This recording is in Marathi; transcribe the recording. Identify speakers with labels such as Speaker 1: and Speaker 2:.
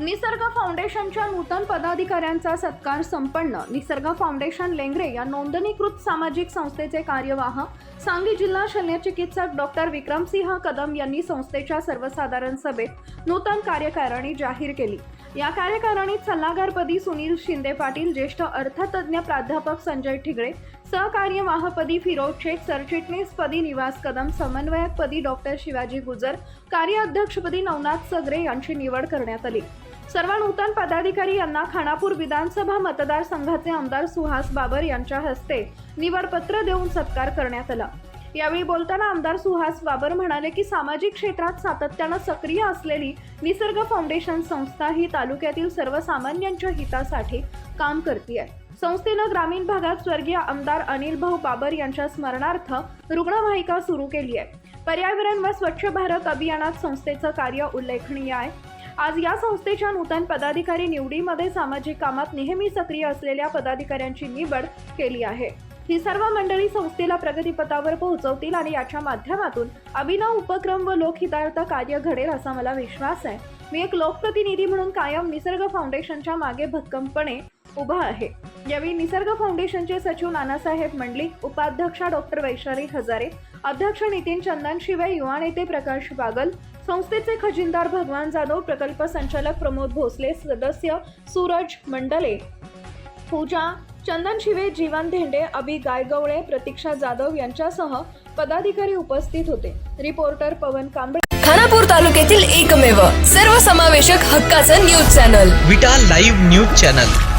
Speaker 1: निसर्ग फाउंडेशनच्या नूतन पदाधिकाऱ्यांचा सत्कार संपन्न. निसर्ग फाउंडेशन लेंगरे या नोंदणीकृत सामाजिक संस्थेचे कार्यवाह. सांगली जिल्हा शल्यचिकित्सक डॉक्टर विक्रमसिंह कदम यांनी संस्थेच्या सर्वसाधारण सभेत नूतन कार्यकारिणी जाहीर केली. या कार्यकारिणीत सल्लागारपदी सुनील शिंदे पाटील ज्येष्ठ अर्थतज्ञ प्राध्यापक संजय ठिगळे सहकार्यवाहपदी फिरोज शेख सरचिटणीसपदी निवास कदम समन्वयकपदी डॉक्टर शिवाजी गुजर कार्याध्यक्षपदी नवनाथ सगरे यांची निवड करण्यात आली. सर्व नूतन पदाधिकारी यांना खानापूर विधानसभा मतदारसंघाचे आमदार सुहास बाबर यांच्या हस्ते निवडपत्र देऊन सत्कार करण्यात आला. यावेळी बोलताना आमदार सुहास बाबर म्हणाले की सामाजिक क्षेत्रात सातत्यानं सक्रिय असलेली निसर्ग फाउंडेशन संस्था ही तालुक्यातील सर्वसामान्यांच्या हितासाठी काम करते संस्थेनं ग्रामीण भागात स्वर्गीय आमदार अनिल भाऊ बाबर यांच्या स्मरणार्थ रुग्णवाहिका सुरू केली आहे पर्यावरण व स्वच्छ भारत अभियानात संस्थेचं कार्य उल्लेखनीय आहे. आज या संस्थेच्या नूतन पदाधिकारी निवडीमध्ये सामाजिक कामात नेहमी सक्रिय असलेल्या पदाधिकाऱ्यांची निवड केली आहे. ही सर्व मंडळी संस्थेला प्रगतीपथावर पोहोचवतील आणि याच्या माध्यमातून अभिनव उपक्रम व लोकहितार्थ कार्य घडेल असा मला विश्वास आहे. मी एक लोकप्रतिनिधी म्हणून कायम निसर्ग फाउंडेशनच्या मागे भक्कमपणे उभा आहे. यावेळी निसर्ग फाउंडेशनचे सचिव नानासाहेब मंडलिक उपाध्यक्षा डॉक्टर वैशाली हजारे अध्यक्ष नितीन चंदन शिवाय युवा नेते प्रकाश बागल संस्थेचे खजिनदार भगवान जाधव प्रकल्प संचालक प्रमोद भोसले सदस्य सूरज मंडले. पूजा चंदन शिवे जीवन धेंडे अभि गायगवळे प्रतीक्षा जाधव यांच्यासह पदाधिकारी उपस्थित होते. रिपोर्टर पवन कांबळे.
Speaker 2: खानापूर तालुक्यातील एकमेव सर्वसमावेशक हक्काचं news channel.
Speaker 3: Vita live news channel.